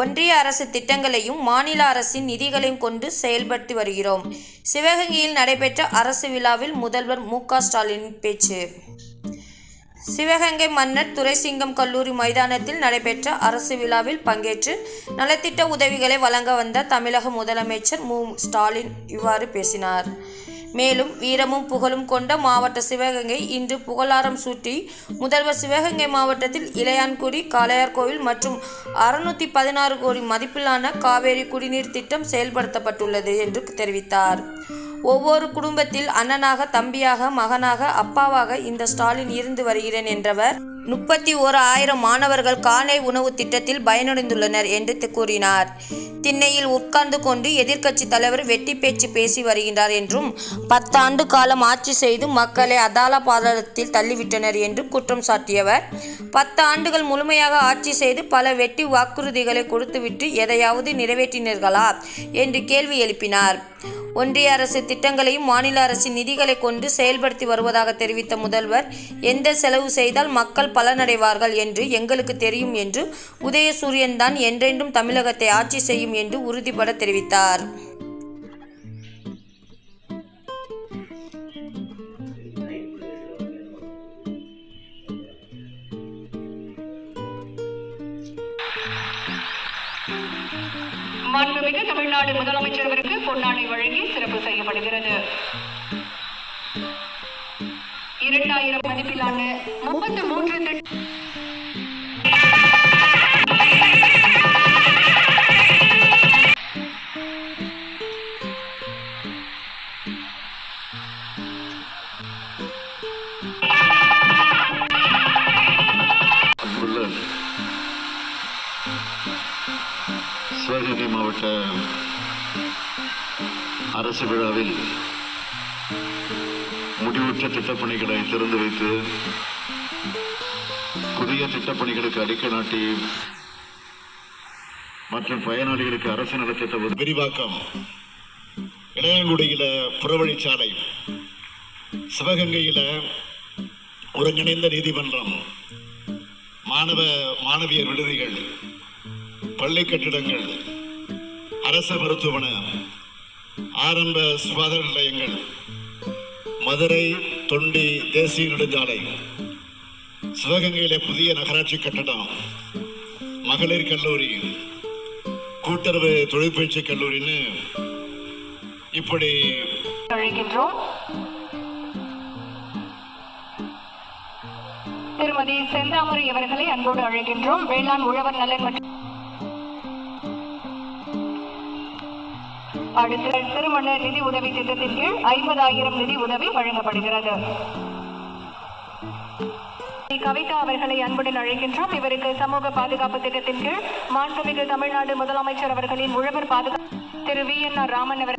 ஒன்றிய அரசு திட்டங்களையும் மாநில அரசின் நிதிகளையும் கொண்டு செயல்படுத்தி வருகிறோம். சிவகங்கையில் நடைபெற்ற அரசு விழாவில் முதல்வர் மு ஸ்டாலின் பேச்சு. சிவகங்கை மன்னர் துரைசிங்கம் கல்லூரி மைதானத்தில் நடைபெற்ற அரசு விழாவில் பங்கேற்று நலத்திட்ட உதவிகளை வழங்க வந்த தமிழக முதலமைச்சர் மு ஸ்டாலின் இவ்வாறு பேசினார். மேலும் வீரமும் புகழும் கொண்ட மாவட்ட சிவகங்கை இன்று புகழாரம் சூட்டி முதல்வர் சிவகங்கை மாவட்டத்தில் இளையான்குடி காளையார் கோவில் மற்றும் அறுநூத்தி பதினாறு கோடி மதிப்பிலான காவேரி குடிநீர் திட்டம் செயல்படுத்தப்பட்டுள்ளது என்று தெரிவித்தார். ஒவ்வொரு குடும்பத்தில் அண்ணனாக தம்பியாக மகனாக அப்பாவாக இந்த ஸ்டாலின் இருந்து வருகிறேன் என்றவர் முப்பத்தி ஓரு ஆயிரம் மாணவர்கள் காலை உணவு திட்டத்தில் பயனடைந்துள்ளனர் என்று கூறினார். திண்ணையில் உட்கார்ந்து கொண்டு எதிர்க்கட்சி தலைவர் வெட்டி பேச்சு பேசி வருகின்றார் என்றும் பத்தாண்டு காலம் ஆட்சி செய்து மக்களை அதால பாதாளத்தில் தள்ளிவிட்டனர் என்று குற்றம் சாட்டியவர். பத்து ஆண்டுகள் முழுமையாக ஆட்சி செய்து பல வெட்டி வாக்குறுதிகளை கொடுத்துவிட்டு எதையாவது நிறைவேற்றினீர்களா என்று கேள்வி எழுப்பினார். ஒன்றிய அரசு திட்டங்களையும் மாநில அரசின் நிதிகளை கொண்டு செயல்படுத்தி வருவதாக தெரிவித்த முதல்வர் எந்த செலவு செய்தால் மக்கள் பலனடைவார்கள் என்று எங்களுக்கு தெரியும் என்று உதயசூரியன் தான் என்றென்றும் தமிழகத்தை ஆட்சி செய்யும் என்று உறுதிபட தெரிவித்தார். மாண்புமிகு தமிழ்நாடு முதலமைச்சர்களுக்கு பொன்னாடை வழங்கி சிறப்பு செய்யப்படுகிறது. இரண்டாயிரம் மதிப்பிலான முப்பத்து மூன்று சிவகங்கை மாவட்ட அரசு விழாவில் முடிவுற்ற திட்டப்பணிகளை திறந்து வைத்து புதிய திட்டப்பணிகளுக்கு அடிக்கல் நாட்டி மற்றும் பயனாளிகளுக்கு அரசு நலத்திட்ட விரிவாக்கம். இளையங்குடியில புறவழிச்சாலை. சிவகங்கையில ஒருங்கிணைந்த நீதிமன்றம். மாணவ மாணவியர் விடுதிகள். பள்ளி கட்டிடங்கள். அரசு மருத்துவமனை. ஆரம்ப சுகாதார நிலையங்கள். மதுரை தொண்டி தேசிய நெடுஞ்சாலை. சிவகங்கையிலே புதிய நகராட்சி கட்டடம். மகளிர் கல்லூரி. கூட்டுறவு தொழிற்பயிற்சி கல்லூரின்னு இப்படி அழைக்கின்றோம். திருமதி செந்தாமரை அவர்களை அன்போடு அழைக்கின்றோம். வேளாண் உழவர் நலன் மற்றும் அடுத்து திருமண நிதி உதவி திட்டத்தின் கீழ் ஐம்பதாயிரம் நிதி உதவி வழங்கப்படுகிறது. கவிதா அவர்களை அன்புடன் அழைக்கின்றோம். இவருக்கு சமூக பாதுகாப்பு திட்டத்தின் கீழ் மாண்புமிகு தமிழ்நாடு முதலமைச்சர் அவர்களின் உழவர் பாதுகாப்பு Thiru V N R Raman அவர்கள்.